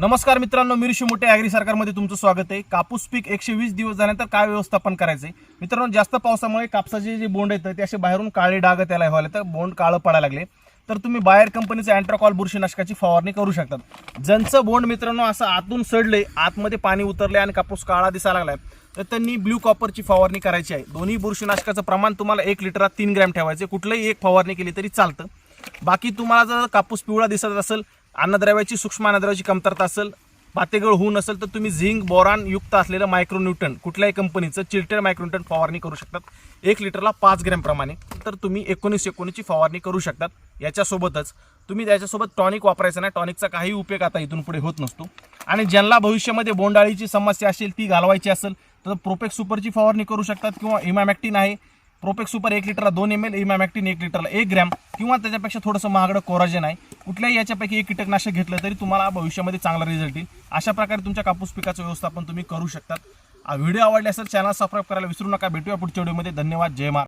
नमस्कार मित्रांनो मिरशी मोठे ॲग्री सरकारमध्ये तुमचं स्वागत आहे. कापूस पीक एकशे वीस दिवस झाल्यानंतर काय व्यवस्थापन करायचंय? मित्रांनो जास्त पावसामुळे कापसाचे जे बोंड येतं ते असे बाहेरून काळे डाग त्याला व्हायला तर बोंड काळं पडायला लागले. तर तुम्ही बाहेर कंपनीचं अँट्राकॉल बुरशीनाशकाची फवारणी करू शकतात. ज्यांचं बोंड मित्रांनो असं आतून सडले आतमध्ये पाणी उतरले आणि कापूस काळा दिसायला लागलाय तर त्यांनी ब्ल्यू कॉपरची फवारणी करायची आहे. दोन्ही बुरशीनाशकाचं प्रमाण तुम्हाला एक लिटरात तीन ग्रॅम ठेवायचे कुठलंही एक फवारणी केली तरी चालतं. बाकी तुम्हाला जर कापूस पिवळा दिसत असेल अन्नद्रव्याची सूक्ष्म अन्नद्रव्याची कमतरता असेल पातेगळ होऊ नसेल तर तुम्ही झिंक बोरान युक्त असलेलं मायक्रोन्यूटन कुठल्याही कंपनीचं चिल्टेड मायक्रोन्यूटन फवारणी करू शकतात. एक लिटरला पाच ग्रॅमप्रमाणे तर तुम्ही एकोणीस एकोणीसची फवारणी करू शकतात. याच्यासोबतच तुम्ही त्याच्यासोबत टॉनिक वापरायचं नाही. टॉनिकचा काही उपयोग आता इथून पुढे होत नसतो. आणि ज्यांना भविष्यामध्ये बोंडाळीची समस्या असेल ती घालवायची असेल तर प्रोपेक्स सुपरची फवारणी करू शकतात. किंवा इमॅमॅक्टिन आहे. प्रोपेक्स सुपर एक लिटरला दोन एम एल इमॅमॅक्टिन एक लिटरला एक ग्रॅम. किंवा त्याच्यापेक्षा थोडंसं महागडं कोराजेन आहे. कुठल्याही याच्यापैकी एक कीटकनाशक घेतलं तरी तुम्हाला भविष्यामध्ये चांगला रिझल्ट येईल. अशा प्रकारे तुमच्या कापूस पिकाचं व्यवस्थापन तुम्ही करू शकतात. व्हिडिओ आवडले असेल चॅनल सबस्क्राईब करायला विसरू नका. भेटूया पुढच्या व्हिडिओमध्ये धन्यवाद. जय महाराज